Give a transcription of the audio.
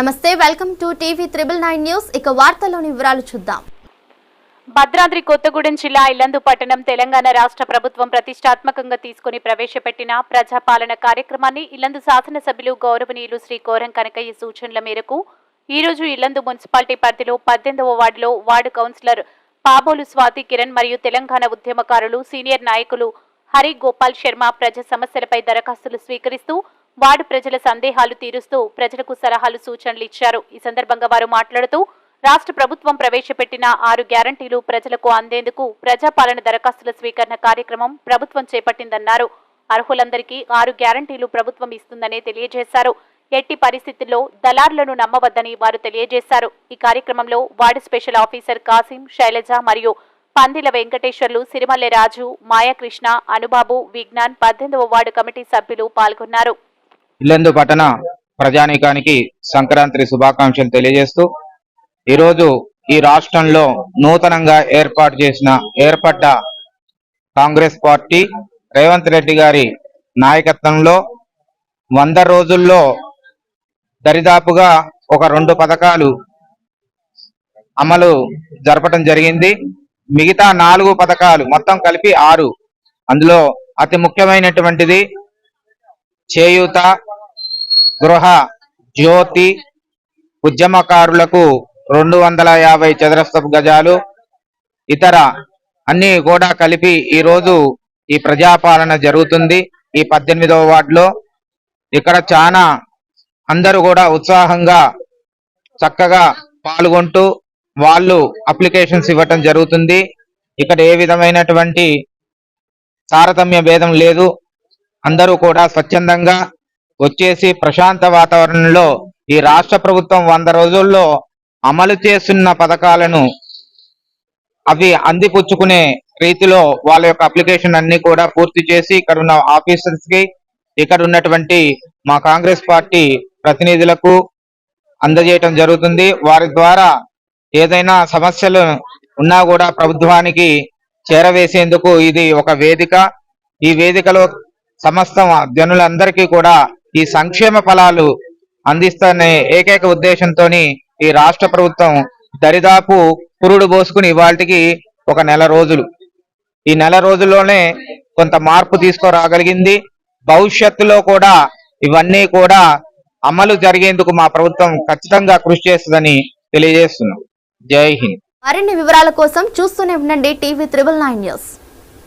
నమస్తే welcome to TV triple nine news. ఇక వార్తల్లోని వివరాలు చూద్దాం. భద్రాద్రి కొత్తగూడెం జిల్లా ఇల్లందు పట్టణం తెలంగాణ రాష్ట్ర ప్రభుత్వం ప్రతిష్టాత్మకంగా తీసుకుని ప్రవేశపెట్టిన ప్రజాపాలన కార్యక్రమాన్ని ఇల్లందు శాసనసభ్యులు గౌరవనీయులు శ్రీ కోరం కనకయ్య సూచనల మేరకు ఈ రోజు ఇల్లందు మున్సిపాలిటీ పరిధిలో పద్దెనిమిదవ వార్డులో వార్డు కౌన్సిలర్ పాబోలు స్వాతి కిరణ్ మరియు తెలంగాణ ఉద్యమకారులు సీనియర్ నాయకులు హరి గోపాల్ శర్మ ప్రజా సమస్యలపై దరఖాస్తులు స్వీకరిస్తూ వార్డు ప్రజల సందేహాలు తీరుస్తూ ప్రజలకు సలహాలు సూచనలు ఇచ్చారు. ఈ సందర్భంగా వారు మాట్లాడుతూ రాష్ట్ర ప్రభుత్వం ప్రవేశపెట్టిన ఆరు గ్యారంటీలు ప్రజలకు అందేందుకు ప్రజాపాలన దరఖాస్తుల స్వీకరణ కార్యక్రమం ప్రభుత్వం చేపట్టిందన్నారు. అర్హులందరికీ ఆరు గ్యారంటీలు ప్రభుత్వం ఇస్తుందని తెలియజేశారు. ఎట్టి పరిస్థితుల్లో దళారులను నమ్మవద్దని వారు తెలియజేశారు. ఈ కార్యక్రమంలో ward special officer Kasim Sailaja మరియు పందిల వెంకటేశ్వర్లు సిరిమల్లె రాజు మాయాకృష్ణ అనుబాబు విజ్ఞాన్ పద్దెనిమిదవ వార్డు కమిటీ సభ్యులు పాల్గొన్నారు. ఇల్లెందు పట్టణ ప్రజానీకానికి సంక్రాంతి శుభాకాంక్షలు తెలియజేస్తూ ఈరోజు ఈ రాష్ట్రంలో నూతనంగా ఏర్పాటు చేసిన ఏర్పడ్డ కాంగ్రెస్ పార్టీ రేవంత్ రెడ్డి గారి నాయకత్వంలో వంద రోజుల్లో దరిదాపుగా ఒక రెండు పథకాలు అమలు జరపడం జరిగింది. మిగతా నాలుగు పథకాలు మొత్తం కలిపి ఆరు. అందులో అతి ముఖ్యమైనటువంటిది చేయూత గృహ జ్యోతి ఉద్యమకారులకు రెండు వందల యాభై చదరస్తపు గజాలు ఇతర అన్ని కూడా కలిపి ఈ రోజు ఈ ప్రజాపాలన జరుగుతుంది. ఈ పద్దెనిమిదవ వార్డులో ఇక్కడ చాలా అందరూ కూడా ఉత్సాహంగా చక్కగా పాల్గొంటూ వాళ్ళు అప్లికేషన్స్ ఇవ్వటం జరుగుతుంది. ఇక్కడ ఏ విధమైనటువంటి తారతమ్య భేదం లేదు. అందరూ కూడా స్వచ్ఛందంగా వచ్చేసి ప్రశాంత వాతావరణంలో ఈ రాష్ట్ర ప్రభుత్వం వంద రోజుల్లో అమలు చేస్తున్న పథకాలను అవి అందిపుచ్చుకునే రీతిలో వాళ్ళ యొక్క అప్లికేషన్ అన్ని కూడా పూర్తి చేసి ఇక్కడ ఉన్న ఆఫీసర్స్కి ఇక్కడ ఉన్నటువంటి మా కాంగ్రెస్ పార్టీ ప్రతినిధులకు అందజేయటం జరుగుతుంది. వారి ద్వారా ఏదైనా సమస్యలు ఉన్నా కూడా ప్రభుత్వానికి చేరవేసేందుకు ఇది ఒక వేదిక. ఈ వేదికలో సమస్త జనులందరికీ కూడా ఈ సంక్షేమ ఫలాలు అందిస్తనే ఏకైక ఉద్దేశంతో ఈ రాష్ట్ర ప్రభుత్వం దరిదాపు పురుడు పోసుకుని ఇవాళకి ఒక నెల రోజులు. ఈ నెల రోజుల్లోనే కొంత మార్పు తీసుకురాగలిగింది. భవిష్యత్తులో కూడా ఇవన్నీ కూడా అమలు జరిగేందుకు మా ప్రభుత్వం ఖచ్చితంగా కృషి చేస్తుందని తెలియజేస్తున్నాం. జై హింద్. మరిన్ని వివరాల కోసం చూస్తూనే ఉండండి టీవీ త్రిబుల్ నైన్ న్యూస్.